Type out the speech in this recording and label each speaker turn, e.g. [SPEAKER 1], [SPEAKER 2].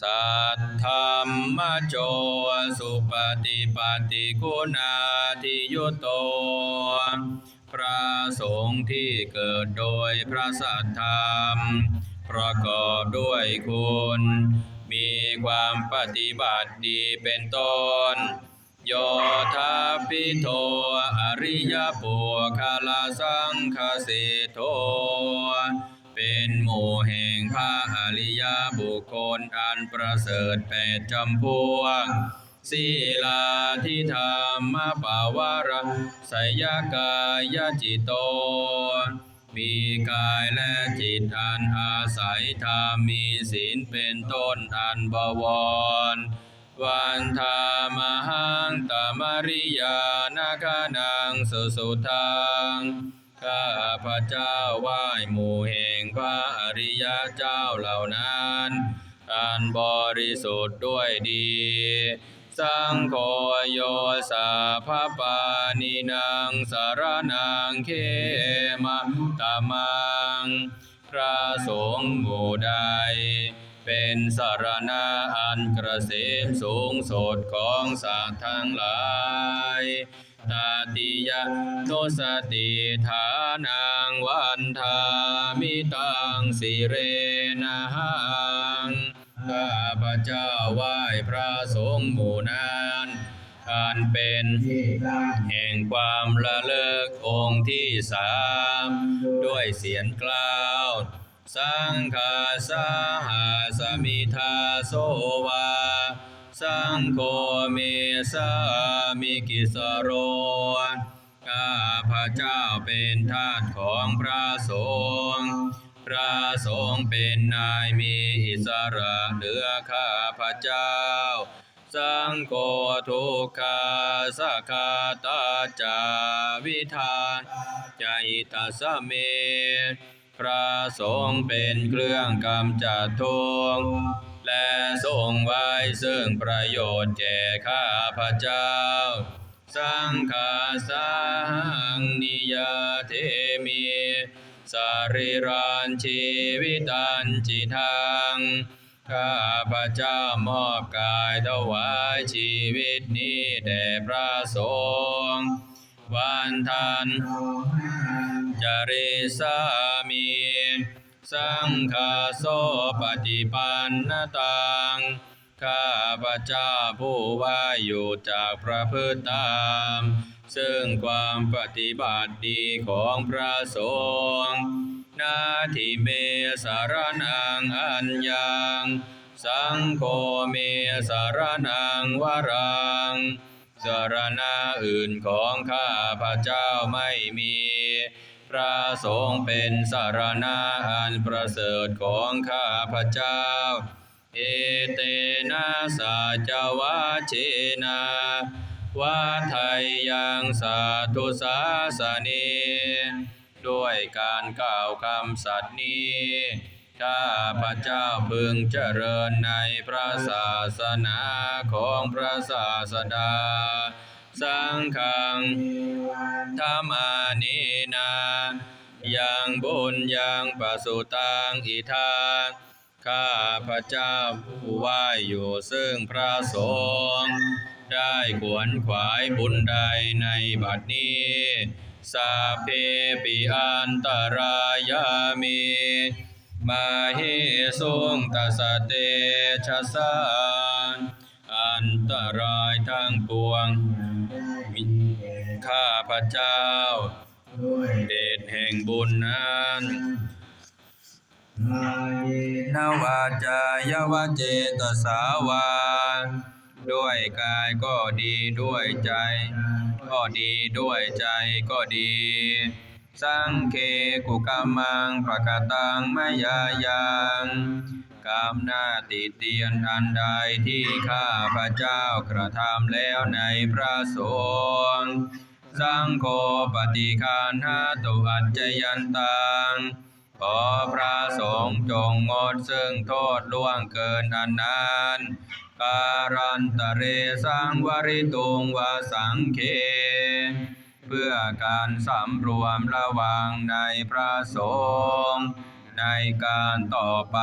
[SPEAKER 1] สัทธรรมโจสุปฏิปันติคุณาทิยุโต พระสงฆ์ที่เกิดโดยพระสัทธรรม ประกอบด้วยคุณ มีความปฏิบัติดีเป็นต้นโยธาปิโทอริยปุคาลาสังคสิโท เป็นหมู่แห่งพระ คคลอันประเสริฐแปดจำพวกศีลาทิธรรมปาวาระสยกายจิตโต มีกายและจิตอันอาศัยธรรมมีศีลเป็นต้นอันบวร วันธามหังตมริยานาคานังสุสุทังข้าพระเจ้าไหว้หมู่แห่ งพระอริยเจ้าเหล่านั้นอันบริสุทธิ์ด้วยดี สังโฆโยสาภาปานินางสารนังเขมะตามัง พระสงฆ์หมู่ใด เป็นสารณะอันกระเสมสูงสดของสัตว์ทั้งหลาย ตาติยะโนสติฐานังวันทามิตังสิเรนะหังข้าพระเจ้าไหว้พระสงฆ์หมู่นั้นอันเป็นแห่งความละเลิกองค์ที่สามด้วยเสียงกล่าว สังฆาสาหาสมิทาโสวา สังโฆเมสามิกิสโรข้าพระเจ้าเป็นทาสของพระสงฆ์พระสงฆ์เป็นนายมีอิสระเหนือข้าพระเจ้า สังโฆทุกขาสักขาตาจาวิธานจตาสเมพระสงฆ์เป็นเครื่องกำจัดทุกข์ และทรงไว้ซึ่งประโยชน์แก่ข้าพระเจ้า สังฆาสังนิยเทมิสริรันชีวิตันจิทัง ข้าพระเจ้ามอบกายถวายชีวิตนี้แด่พระสงฆ์วันทันจาริสามี สังฆาโสปฏิปันนตังข้าพระเจ้าผู้ว่าอยู่จากพระพุทธตาม ซึ่งความปฏิบัติดีของพระสงฆ์นาทิเมสารนังอัญญังสังโฆเมสารนังวรังสารณะอื่นของข้าพระเจ้าไม่มี พระสงฆ์เป็นสารณะอันประเสริฐของข้าพเจ้า เอเตนะสาจาวาเชนะวาไทยยังสาธุสาสเนด้วยการกล่าวคำสัตย์นี้ข้าพระเจ้าพึงเจริญในพระศาสนาของพระศาสดา สังฆังธรรมา ยังปะสุตังอิทาข้าพระเจ้าผู้ไหวอยู่ซึ่งพระสงฆ์ได้ขวนขวายบุญใดในบัดนี้สาเพปิอันตรายามิมาเฮสุงตสเตชะสานอันตรายทั้งปวงข้าพระเจ้า เดชแห่งบุญนั้นนวาจายวาเจตสาวาด้วยกายก็ดีด้วยใจ ก็ดีด้วยใจก็ดี สังเคกุกามังประกาตังมายายังกามหน้าติเตียนอันใดที่ข้าพระเจ้ากระทำแล้วในพระสงฆ์ สังโฆปฏิคานหาตุอัจจยันตังขอพระสงฆ์จงงดซึ่งโทษล่วงเกินอันนั้นการันตเรสังวริตุงวาสังเค เพื่อการสำรวมระวังในพระสงฆ์ในการต่อไป